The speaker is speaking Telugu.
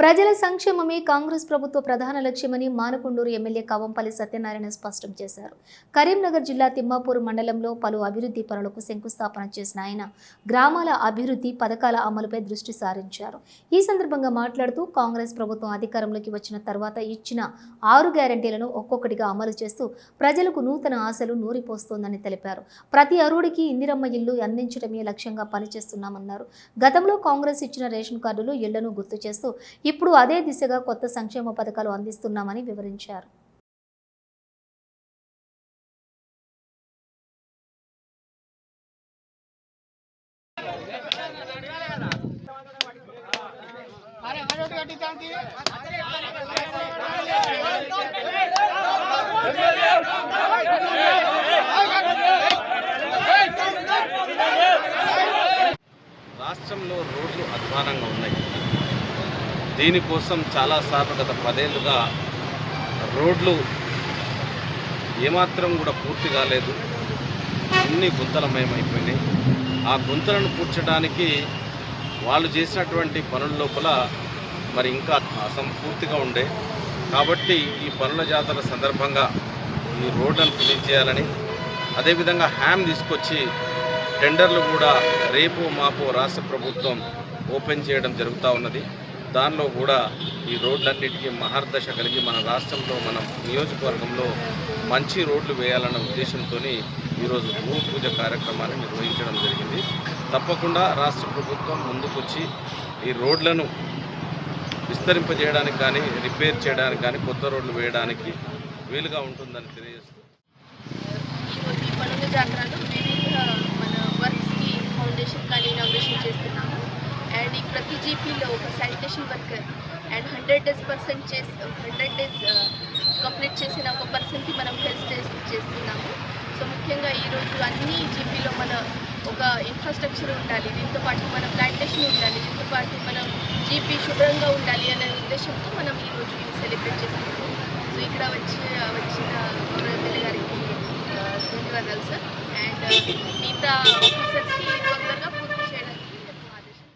ప్రజల సంక్షేమమే కాంగ్రెస్ ప్రభుత్వ ప్రధాన లక్ష్యమని మానకొండూరు ఎమ్మెల్యే కవంపల్లి సత్యనారాయణ స్పష్టం చేశారు. కరీంనగర్ జిల్లా తిమ్మాపూర్ మండలంలో పలు అభివృద్ధి పనులకు శంకుస్థాపన చేసిన ఆయన గ్రామాల అభివృద్ధి పథకాల అమలుపై దృష్టి సారించారు. ఈ సందర్భంగా మాట్లాడుతూ కాంగ్రెస్ ప్రభుత్వం అధికారంలోకి వచ్చిన తర్వాత ఇచ్చిన ఆరు గ్యారంటీలను ఒక్కొక్కటిగా అమలు చేస్తూ ప్రజలకు నూతన ఆశలు నూరిపోస్తోందని తెలిపారు. ప్రతి అరుడికి ఇందిరమ్మ ఇల్లు అందించడమే లక్ష్యంగా పనిచేస్తున్నామన్నారు. గతంలో కాంగ్రెస్ ఇచ్చిన రేషన్ కార్డులు ఇళ్ళను గుర్తు చేస్తూ ఇప్పుడు అదే దిశగా కొత్త సంక్షేమ పథకాలు అందిస్తున్నామని వివరించారు. రాష్ట్రంలో రోడ్లు అధ్వానంగా ఉన్నాయి. దీనికోసం చాలాసార్లు గత పదేళ్ళుగా రోడ్లు ఏమాత్రం కూడా పూర్తి కాలేదు. అన్ని గుంతలమయమైపోయినాయి. ఆ గుంతలను పూడ్చడానికి వాళ్ళు చేసినటువంటి పనుల లోపల మరి ఇంకా అసంపూర్తిగా ఉండే. కాబట్టి ఈ పనుల జాతర సందర్భంగా ఈ రోడ్లను ఫినిష్ చేయాలని అదేవిధంగా హ్యామ్ తీసుకొచ్చి టెండర్లు కూడా రేపు మాపు రాష్ట్ర ప్రభుత్వం ఓపెన్ చేయడం జరుగుతూ ఉన్నది. దానిలో కూడా ఈ రోడ్లన్నిటికీ మహర్దశ కలిగి మన రాష్ట్రంలో మన నియోజకవర్గంలో మంచి రోడ్లు వేయాలన్న ఉద్దేశంతో ఈరోజు భూమి పూజ కార్యక్రమాన్ని నిర్వహించడం జరిగింది. తప్పకుండా రాష్ట్ర ప్రభుత్వం ముందుకొచ్చి ఈ రోడ్లను విస్తరింపజేయడానికి కానీ రిపేర్ చేయడానికి కానీ కొత్త రోడ్లు వేయడానికి వీలుగా ఉంటుందని తెలియజేస్తుంది ఈరోజు ఈ పనుల జాతరలో వివిధ మన వర్క్స్కి ఫౌండేషన్ కానీ ఇనాగ్రేషన్ చేస్తున్నాము అండ్ ఈ ప్రతి జీపీలో ఒక sanitation worker and hundred days percent చేసి హండ్రెడ్ డేస్ కంప్లీట్ చేసిన ఒక పర్సన్కి మనం హెల్త్ టెస్ట్ చేస్తున్నాము. సో ముఖ్యంగా ఈరోజు అన్ని జీపీలో మన ఒక ఇన్ఫ్రాస్ట్రక్చర్ ఉండాలి. దీంతో పాటు మన ప్లాంటేషన్ ఉండాలి. దీంతో పాటు మనం జీపీ శుభ్రంగా ఉండాలి అనే ఉద్దేశంతో మనం ఈరోజు ఇది సెలబ్రేట్ చేస్తున్నాము. సో ఇక్కడ వచ్చి వచ్చిన గౌరవ గారికి ధన్యవాదాలు సార్ అండ్ uh, మిగతా ఆఫీసర్స్కి తొందరగా